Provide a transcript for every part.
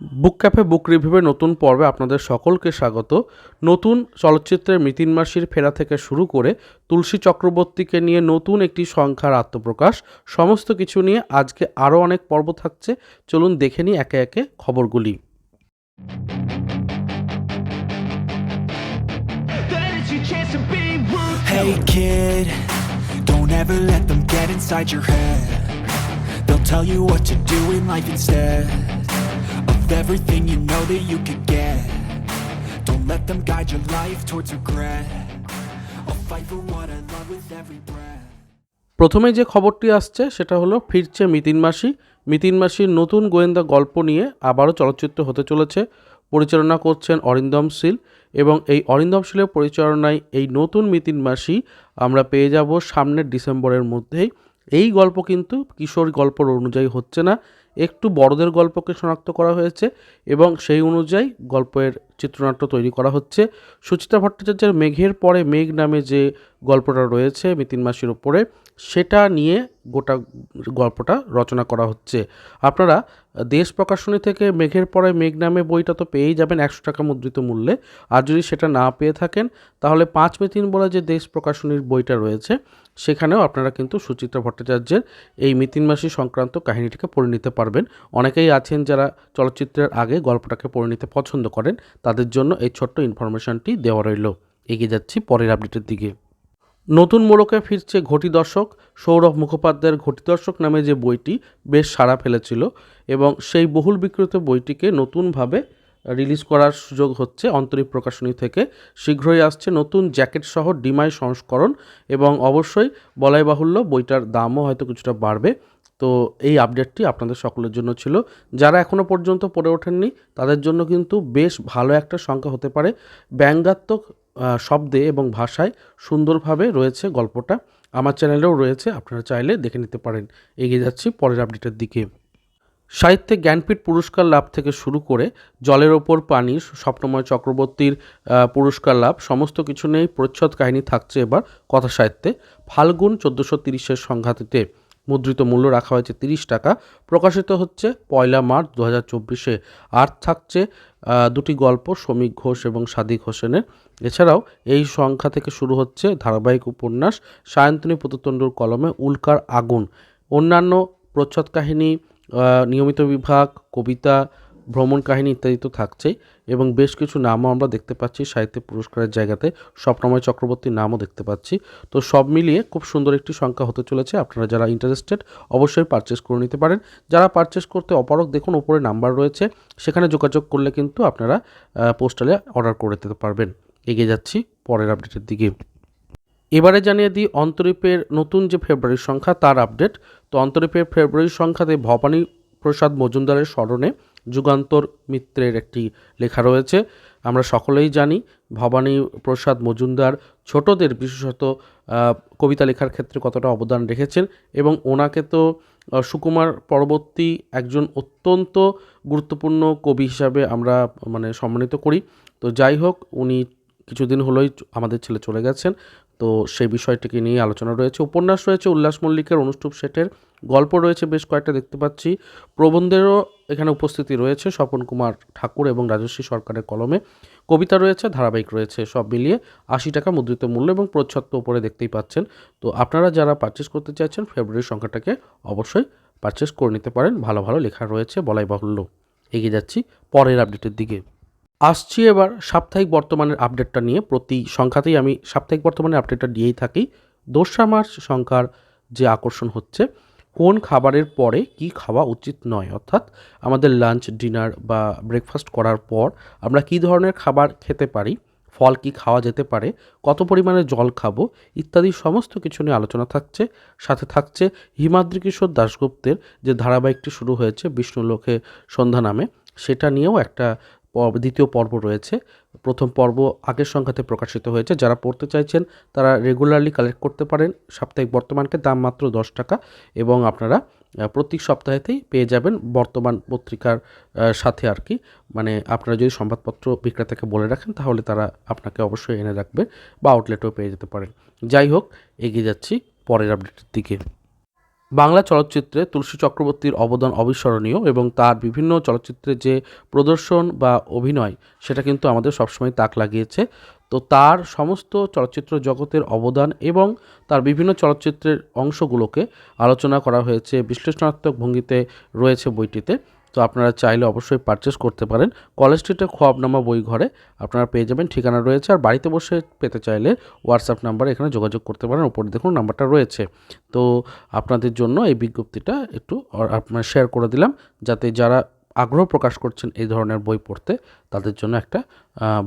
বুক cafe বুক রিভিউয়ের নতুন পর্বে আপনাদের সকলকে স্বাগত নতুন চলচ্চিত্রের মিতিন মাসির ফেরা থেকে শুরু করে তুলসী চক্রবর্তীকে নিয়ে নতুন একটি সংখ্যার আত্মপ্রকাশ সমস্ত কিছু নিয়ে আজকে আরও অনেক পর্ব থাকছে চলুন দেখে নিই একে একে খবরগুলি. Hey kid, don't ever let them get inside your head. They'll tell you what to do in life instead of everything you know that you could get. Don't let them guide your life towards regret. I'll fight for what I love with every breath. প্রথমে যে খবরটি আসছে, সেটা হলো ফিরছে মিতিন মাসি মিতিন মাসির নতুন গোয়েন্দা গল্প নিয়ে আবারও চলচ্চিত্র হতে চলেছে পরিচালনা করছেন অরিন্দম শীল এবং এই অরিন্দম শীলের পরিচালনায় এই নতুন মিতিন মাসি আমরা পেয়ে যাব সামনের ডিসেম্বরের মধ্যেই এই গল্প কিন্তু কিশোর গল্পর অনুযায়ী হচ্ছে না একটু বড়দের গল্পকে শনাক্ত করা হয়েছে এবং সেই অনুযায়ী গল্পের চিত্রনাট্য তৈরি করা হচ্ছে। সুচিতা ভট্টাচার্যের মেঘের পরে মেঘ নামে যে গল্পটা রয়েছে, মিতিন মাসির ওপরে সেটা নিয়ে গোটা গল্পটা রচনা করা হচ্ছে। আপনারা দেশ প্রকাশনী থেকে মেঘের পরে মেঘ নামে বইটা তো পেয়েই যাবেন একশো টাকা মুদ্রিত মূল্যে। আর যদি সেটা না পেয়ে থাকেন, তাহলে পাঁচ মিতিন বলে যে দেশ প্রকাশনীর বইটা রয়েছে, সেখানেও আপনারা কিন্তু সুচিত্রা ভট্টাচার্যের এই মিতিন মাসি সংক্রান্ত কাহিনীটিকে পড়ে নিতে পারবেন। অনেকেই আছেন যারা চলচ্চিত্রের আগে গল্পটাকে পড়ে নিতে পছন্দ করেন, তাদের জন্য এই ছোট্ট ইনফরমেশনটি দেওয়া রইল। এগিয়ে যাচ্ছি পরের আপডেটের দিকে। নতুন মোড়কে ফিরছে ঘটি দর্শক। সৌরভ মুখোপাধ্যায়ের ঘটি দর্শক নামে যে বইটি বেশ সাড়া ফেলেছিল এবং সেই বহুল বিক্রিত বইটিকে নতুনভাবে রিলিজ করার সুযোগ হচ্ছে অন্তরীপ প্রকাশনী থেকে। শীঘ্রই আসছে নতুন জ্যাকেট সহ ডিমাই সংস্করণ এবং অবশ্যই বলাই বাহুল্য বইটার দামও হয়তো কিছুটা বাড়বে। তো এই আপডেটটি আপনাদের সকলের জন্য ছিল। যারা এখনও পর্যন্ত পড়ে ওঠেননি, তাদের জন্য কিন্তু বেশ ভালো একটা সংখ্যা হতে পারে। ব্যঙ্গাত্মক শব্দে এবং ভাষায় সুন্দরভাবে রয়েছে গল্পটা। আমার চ্যানেলেও রয়েছে, আপনারা চাইলে দেখে নিতে পারেন। এগিয়ে যাচ্ছি পরের আপডেটের দিকে। সাহিত্যে জ্ঞানপীঠ পুরস্কার লাভ থেকে শুরু করে জলের ওপর পানি, স্বপ্নময় চক্রবর্তীর পুরস্কার লাভ, সমস্ত কিছু নিয়েই প্রচ্ছদ কাহিনী থাকছে এবার কথা সাহিত্যে ফাল্গুন চোদ্দোশো তিরিশের সংঘাতিতে। মুদ্রিত মূল্য রাখা হয়েছে তিরিশ টাকা। প্রকাশিত হচ্ছে পয়লা মার্চ দু হাজার চব্বিশে। আর থাকছে দুটি গল্প শ্রমিক ঘোষ এবং সাদিক হোসেনের। এছাড়াও এই সংখ্যা থেকে শুরু হচ্ছে ধারাবাহিক উপন্যাস, সায়ন্তনী প্রততণ্ডুর কলমে উল্কার আগুন। অন্যান্য প্রচ্ছদ কাহিনী নিয়মিত বিভাগ, কবিতা ভ্রমণ কাহিনী ইত্যাদি তো থাকছেই এবং বেশ কিছু নামও আমরা দেখতে পাচ্ছি সাহিত্য পুরস্কারের জায়গাতে। স্বপ্নময় চক্রবর্তীর নামও দেখতে পাচ্ছি। তো সব মিলিয়ে খুব সুন্দর একটি সংখ্যা হতে চলেছে। আপনারা যারা ইন্টারেস্টেড অবশ্যই পারচেস করে নিতে পারেন। যারা পারচেস করতে অপারক দেখুন ওপরে নাম্বার রয়েছে। সেখানে যোগাযোগ করলে কিন্তু আপনারা পোস্টালে অর্ডার করে দিতে পারবেন। এগিয়ে যাচ্ছি পরের আপডেটের দিকে। এবারে জানিয়ে দিই, অন্তরীপের নতুন যে ফেব্রুয়ারির সংখ্যা, তার আপডেট তো অন্তরীপের ফেব্রুয়ারির সংখ্যাতে ভবানী প্রসাদ মজুমদারের স্মরণে যুগান্তর মিত্রের একটি লেখা রয়েছে। আমরা সকলেই জানি ভবানী প্রসাদ মজুমদার ছোটদের বিশেষত কবিতা লেখার ক্ষেত্রে কতটা অবদান রেখেছেন এবং ওনাকে তো সুকুমার পরবর্তী একজন অত্যন্ত গুরুত্বপূর্ণ কবি হিসাবে আমরা মানে সম্মানিত করি। তো যাই হোক, উনি কিছুদিন হলোই আমাদের ছেলে চলে গেছেন। তো সেই বিষয়টিকে নিয়ে আলোচনা রয়েছে। উপন্যাস রয়েছে উল্লাস মল্লিকের অনুষ্ঠুপ শেঠের। গল্প রয়েছে বেশ কয়েকটা, দেখতে পাচ্ছি। প্রবন্ধেরও এখানে উপস্থিতি রয়েছে স্বপন কুমার ঠাকুর এবং রাজস্বী সরকারের কলমে। কবিতা রয়েছে, ধারাবাহিক রয়েছে, সব মিলিয়ে আশি টাকা মুদ্রিত মূল্য এবং প্রচ্ছদ উপরে দেখতেই পাচ্ছেন। তো আপনারা যারা পারচেস করতে চাইছেন ফেব্রুয়ারি সংখ্যাটাকে অবশ্যই পারচেস করে নিতে পারেন। ভালো ভালো লেখা রয়েছে, বলাই বাহুল্য। এগিয়ে যাচ্ছি পরের আপডেটের দিকে। আসছি এবার সাপ্তাহিক বর্তমানের আপডেটটা নিয়ে। প্রতি সংখ্যাতেই আমি সাপ্তাহিক বর্তমানের আপডেটটা দিয়েই থাকি। দোসরা মার্চ সংখ্যার যে আকর্ষণ হচ্ছে, কোন খাবারের পরে কি খাওয়া উচিত নয়, অর্থাৎ আমাদের লাঞ্চ, ডিনার বা ব্রেকফাস্ট করার পর আমরা কী ধরনের খাবার খেতে পারি, ফল কি খাওয়া যেতে পারে, কত পরিমাণে জল খাব ইত্যাদি সমস্ত কিছু নিয়ে আলোচনা থাকছে। সাথে থাকছে হিমাদ্রি কিশোর দাশগুপ্তের যে ধারাবাহিকটি শুরু হয়েছে, বিষ্ণুলোকে সন্ধ্যা নামে, সেটা নিয়েও একটা দ্বিতীয় পর্ব রয়েছে। প্রথম পর্ব আগের সংখ্যাতে প্রকাশিত হয়েছে। যারা পড়তে চাইছেন, তারা রেগুলারলি কালেক্ট করতে পারেন। সাপ্তাহিক বর্তমানকে দাম মাত্র দশ টাকা এবং আপনারা প্রতি সপ্তাহেতেই পেয়ে যাবেন বর্তমান পত্রিকার সাথে আর কি। মানে আপনারা যদি সংবাদপত্র বিক্রেতাকে বলে রাখেন, তাহলে তারা আপনাকে অবশ্যই এনে রাখবে বা আউটলেটেও পেয়ে যেতে পারেন। যাই হোক, এগিয়ে যাচ্ছি পরের আপডেটের দিকে। বাংলা চলচ্চিত্রে তুলসী চক্রবর্তীর অবদান অবিস্মরণীয় এবং তার বিভিন্ন চলচ্চিত্রে যে প্রদর্শন বা অভিনয়, সেটা কিন্তু আমাদের সবসময় তাক লাগিয়েছে। তো তার সমস্ত চলচ্চিত্র জগতের অবদান এবং তার বিভিন্ন চলচ্চিত্রের অংশগুলোকে আলোচনা করা হয়েছে। বিশ্লেষণাত্মক ভঙ্গিতে রয়েছে বইটিতে। তো আপনারা চাইলে অবশ্যই পারচেস করতে পারেন। কলেজ স্ট্রিটে খোয়াবনামা বই ঘরে আপনারা পেয়ে যাবেন। ঠিকানা রয়েছে আর বাড়িতে বসে পেতে চাইলে হোয়াটসঅ্যাপ নাম্বারে এখানে যোগাযোগ করতে পারেন। উপরে দেখুন নাম্বারটা রয়েছে। তো আপনাদের জন্য এই বিজ্ঞপ্তিটা একটু আপনার শেয়ার করে দিলাম। যাতে যারা আগ্রহ প্রকাশ করছেন এই ধরনের বই পড়তে, তাদের জন্য একটা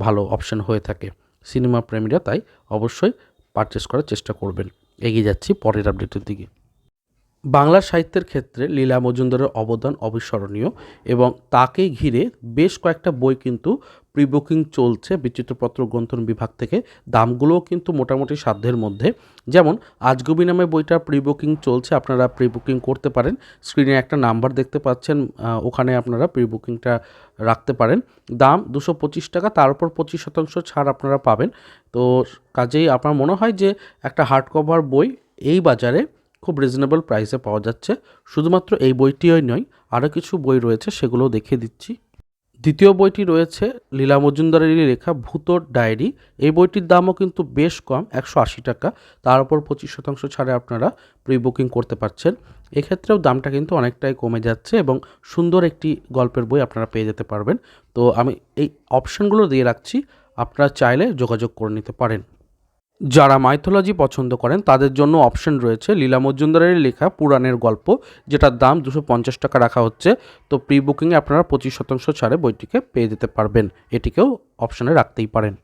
ভালো অপশন হয়ে থাকে। সিনেমা প্রেমীরা তাই অবশ্যই পারচেস করার চেষ্টা করবেন। এগিয়ে যাচ্ছি পরের আপডেটের দিকে। বাংলা সাহিত্যের ক্ষেত্রে লীলা মজুমদারের অবদান অবিস্মরণীয় এবং তাকে ঘিরে বেশ কয়েকটা বই কিন্তু প্রি বুকিং চলছে। বিচিত্রপত্র গ্রন্থন বিভাগ থেকে দামগুলোও কিন্তু মোটামুটি সাধ্যের মধ্যে। যেমন, আজগবি নামে বইটা প্রি বুকিং চলছে, আপনারা প্রি বুকিং করতে পারেন। স্ক্রিনে একটা নাম্বার দেখতে পাচ্ছেন ওখানে আপনারা প্রি বুকিংটা রাখতে পারেন। দাম দুশো পঁচিশ টাকা, তার উপর পঁচিশ শতাংশ ছাড় আপনারা পাবেন। তো কাজেই আপনার মনে হয় যে একটা হার্ড কভার বই এই বাজারে খুব রিজনেবল প্রাইসে পাওয়া যাচ্ছে। শুধুমাত্র এই বইটিই নয়, আরও কিছু বই রয়েছে, সেগুলোও দেখিয়ে দিচ্ছি। দ্বিতীয় বইটি রয়েছে লীলা মজুমদারেরই লেখা ভূতর ডায়েরি। এই বইটির দামও কিন্তু বেশ কম, একশো আশি টাকা। তার উপর পঁচিশ শতাংশ ছাড়ে আপনারা প্রি বুকিং করতে পারছেন। এক্ষেত্রেও দামটা কিন্তু অনেকটাই কমে যাচ্ছে এবং সুন্দর একটি গল্পের বই আপনারা পেয়ে যেতে পারবেন। তো আমি এই অপশানগুলো দিয়ে রাখছি। আপনারা চাইলে যোগাযোগ করে নিতে পারেন। যারা মাইথোলজি পছন্দ করেন, তাদের জন্য অপশন রয়েছে লীলা মজুমদারের লেখা পুরাণের গল্প, যেটার দাম দুশো পঞ্চাশ টাকা রাখা হচ্ছে। তো প্রি বুকিংয়ে আপনারা পঁচিশ শতাংশ ছাড়ে বইটিকে পেয়ে যেতে পারবেন। এটিকেও অপশনে রাখতেই পারেন।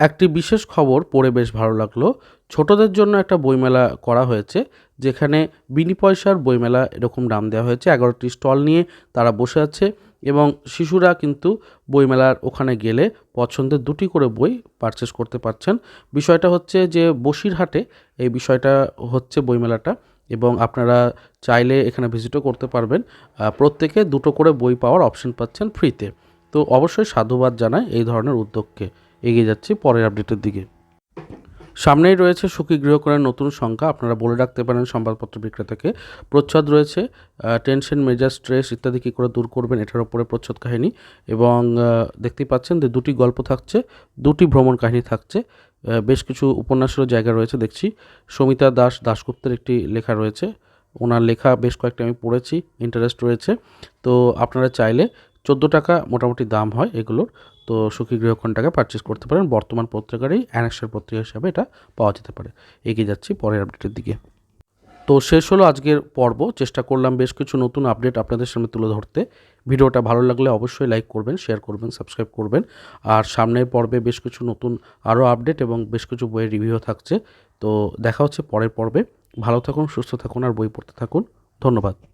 একটি বিশেষ খবর পড়ে বেশ ভালো লাগল। ছোটদের জন্য একটা বইমেলা করা হয়েছে, যেখানে বিনি পয়সার বইমেলা এরকম নাম দেওয়া হয়েছে। এগারোটি স্টল নিয়ে তারা বসে আছে। এবং শিশুরা কিন্তু বইমেলার ওখানে গেলে পছন্দের দুটি করে বই পারচেস করতে পারছেন। বিষয়টা হচ্ছে যে বসিরহাটে এই বিষয়টা হচ্ছে বইমেলাটা এবং আপনারা চাইলে এখানে ভিজিটও করতে পারবেন। প্রত্যেকে দুটো করে বই পাওয়ার অপশন পাচ্ছেন ফ্রিতে তো। অবশ্যই সাধুবাদ জানাই এই ধরনের উদ্যোগকে। এগিয়ে যাচ্ছি পরের আপডেটের দিকে। সামনেই রয়েছে সুখী গৃহকোণের নতুন সংখ্যা। আপনারা বলে রাখতে পারেন সংবাদপত্র বিক্রেতাকে। প্রচ্ছদ রয়েছে টেনশন মেজার স্ট্রেস ইত্যাদি কী করে দূর করবেন এটার উপরে প্রচ্ছদ কাহিনী এবং দেখতেই পাচ্ছেন যে দুটি গল্প থাকছে, দুটি ভ্রমণ কাহিনী থাকছে বেশ কিছু উপন্যাসেরও জায়গা রয়েছে দেখছি। সমিতা দাস দাশগুপ্তের একটি লেখা রয়েছে, ওনার লেখা বেশ কয়েকটা আমি পড়েছি ইন্টারেস্ট রয়েছে। তো আপনারা চাইলে চোদ্দ টাকা মোটামুটি দাম হয় এগুলোর। তো সুখী গৃহকোণটাকে পারচেস করতে পারেন। বর্তমান পত্রিকারই অ্যানেক্সের পত্রিকা হিসাবে এটা পাওয়া যেতে পারে। এগিয়ে যাচ্ছি পরের আপডেটের দিকে। তো শেষ হলো আজকের পর্ব। চেষ্টা করলাম বেশ কিছু নতুন আপডেট আপনাদের সামনে তুলে ধরতে। ভিডিওটা ভালো লাগলে অবশ্যই লাইক করবেন শেয়ার করবেন সাবস্ক্রাইব করবেন। আর সামনের পর্বে বেশ কিছু নতুন আরও আপডেট এবং বেশ কিছু বইয়ের রিভিউ থাকছে। তো দেখা হচ্ছে পরের পর্বে। ভালো থাকুন, সুস্থ থাকুন, আর বই পড়তে থাকুন। ধন্যবাদ।